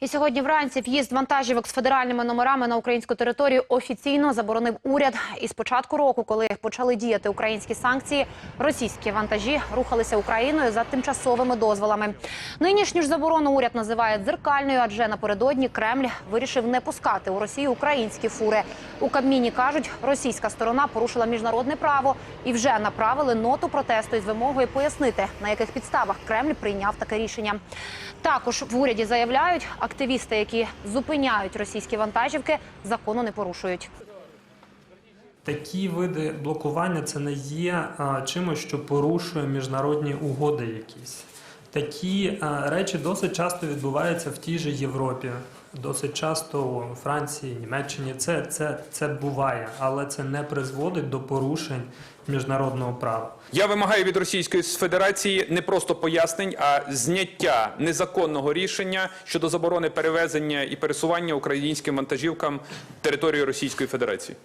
І сьогодні вранці в'їзд вантажівок з федеральними номерами на українську територію офіційно заборонив уряд. І з початку року, коли почали діяти українські санкції, російські вантажі рухалися Україною за тимчасовими дозволами. Нинішню ж заборону уряд називає дзеркальною, адже напередодні Кремль вирішив не пускати у Росію українські фури. У Кабміні кажуть, російська сторона порушила міжнародне право і вже направили ноту протесту із вимогою пояснити, на яких підставах Кремль прийняв таке рішення. Також в уряді заявляють, активісти, які зупиняють російські вантажівки, закону не порушують. Такі види блокування це не є чимось, що порушує міжнародні угоди якісь. Такі речі досить часто відбуваються в тій же Європі. Досить часто у Франції, Німеччині це, це, це буває, але це не призводить до порушень міжнародного права. Я вимагаю від Російської Федерації не просто пояснень, а зняття незаконного рішення щодо заборони перевезення і пересування українським вантажівкам території Російської Федерації.